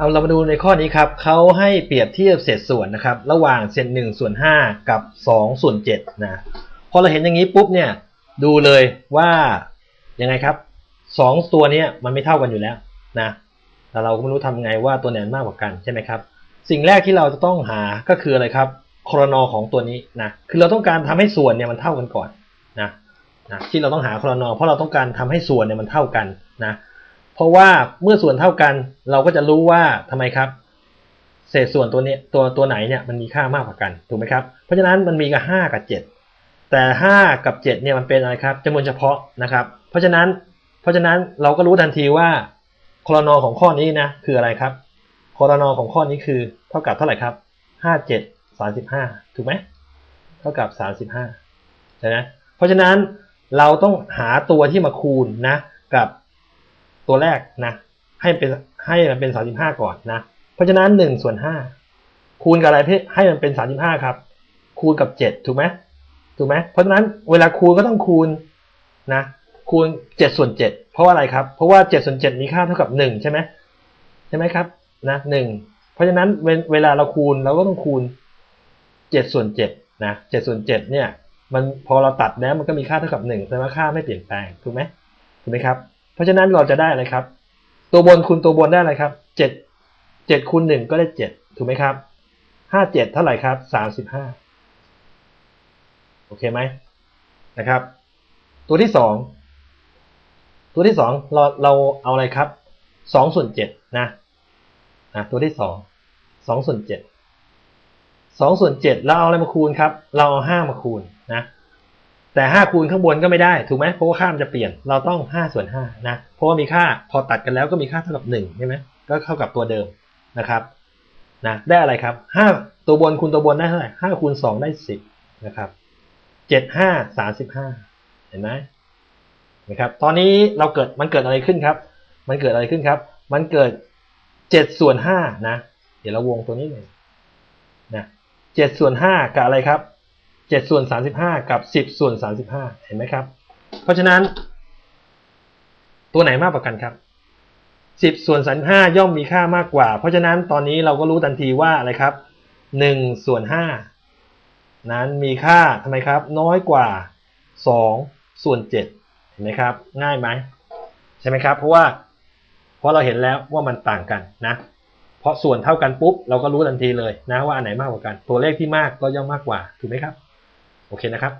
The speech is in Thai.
เอาเรามาดูในข้อนี้ครับเขาให้เปรียบเทียบเศษส่วนนะครับ ระหว่างเศษหนึ่งส่วนห้ากับสองส่วนเจ็ดนะพอเราเห็นอย่างนี้ปุ๊บเนี่ยดูเลยว่ายังไงครับสองตัวนี้มันไม่เท่ากันอยู่แล้วนะแต่เราก็ไม่รู้ทำไงว่าตัวไหนมากกว่ากันใช่ไหมครับสิ่งแรกที่เราจะต้องหาก็คืออะไรครับครนอของตัวนี้นะคือเราต้องการทำให้ส่วนเนี่ยมันเท่ากันก่อนนะนะที่เราต้องหาครนอเพราะเราต้องการทำให้ส่วนเนี่ยมันเท่ากันนะ เพราะว่าเมื่อส่วนเท่ากันเราก็จะรู้ว่าทำไมครับ เศษส่วนตัวนี้ตัวตัวไหนเนี่ยมันมีค่ามากกว่ากันถูกไหมครับเพราะฉะนั้นมันมีกับห้ากับเจ็ดแต่ห้ากับเจ็ดเนี่ยมันเป็นอะไรครับจำนวนเฉพาะนะครับ เพราะฉะนั้นเพราะฉะนั้นเราก็รู้ทันทีว่าครนอของข้อนี้นะคืออะไรครับครนอของข้อนี้คือเท่ากับเท่าไหร่ครับห้าเจ็ดสามสิบห้าถูกไหมเท่ากับสามสิบห้าใช่ไหมเพราะฉะนั้นเราต้องหาตัวที่มาคูณนะกับ ตัวแรกนะให้เป็นให้มันเป็น 35 ก่อนนะ เพราะฉะนั้น1ส่วน5คูณกับอะไรพี่ให้มันเป็น 35 ครับ คูณกับ 7 ถูกไหมถูกไหมเพราะฉะนั้นเวลาคูณก็ต้องคูณนะคูณ 7 ส่วน 7 เพราะว่าอะไรครับ เพราะว่า 7 ส่วน 7 มีค่าเท่ากับ 1 ใช่ไหมใช่ไหมครับนะ1เพราะฉะนั้นเวเวลาเราคูณเราก็ต้องคูณ 7 ส่วน7นะ7ส่วน7เนี่ยมันพอเราตัดแล้วมันก็มีค่าเท่ากับ1แสดงว่าค่าไม่เปลี่ยนแปลงถูกไหมถูกไหมครับ เพราะฉะนั้นเราจะได้อะไรครับ ตัวบนคูณตัวบนได้อะไรครับเจ็ดเจ็ดคูณหนึ่งก็ได้เจ็ดถูกไหมครับห้าเจ็ดเท่าไหร่ครับสามสิบห้าโอเคไหมนะครับ ตัวที่สองตัวที่สองเราเราเอาอะไรครับสองส่วนเจ็ดนะนะตัวที่สองสองส่วนเจ็ดสองส่วนเจ็ดเราเอาอะไรมาคูณครับ เราเอาห้ามาคูณนะ แต่ห้าคูณข้างบนก็ไม่ได้ถูกไหมเพราะว่าค่ามันจะเปลี่ยนเราต้องห้าส่วนห้านะเพราะว่ามีค่าพอตัดกันแล้วก็มีค่าเท่ากับหนึ่งใช่ไหมก็เท่ากับตัวเดิมนะครับนะได้อะไรครับห้าตัวบนคูณตัวบนได้เท่าไหร่ห้าคูณสองได้สิบนะครับเจ็ดห้าสามสิบห้าเห็นไหมนะครับตอนนี้เราเกิดมันเกิดอะไรขึ้นครับ มันเกิดอะไรขึ้นครับ มันเกิดเจ็ดส่วนห้านะเดี๋ยวเราวงตัวนี้เลยนะเจ็ดส่วนห้ากับอะไรครับ เจ็ดส่วนสามสิบห้ากับสิบส่วนสามสิบห้าเห็นไหมครับ เพราะฉะนั้น ตัวไหนมากกว่ากันครับสิบส่วนสามห้าย่อมมีค่ามากกว่า เพราะฉะนั้นตอนนี้เราก็รู้ทันทีว่าอะไรครับหนึ่งส่วนห้านั้นมีค่าทำไมครับ น้อยกว่าสองส่วนเจ็ดเห็นไหมครับ ง่ายไหมใช่ไหมครับ เพราะว่าเพราะเราเห็นแล้วว่ามันต่างกันนะเพราะส่วนเท่ากันปุ๊บเราก็รู้ทันทีเลยนะว่าอันไหนมากกว่ากัน ตัวเลขที่มากก็ย่อมมากกว่าถูกไหมครับ โอเคนะครับ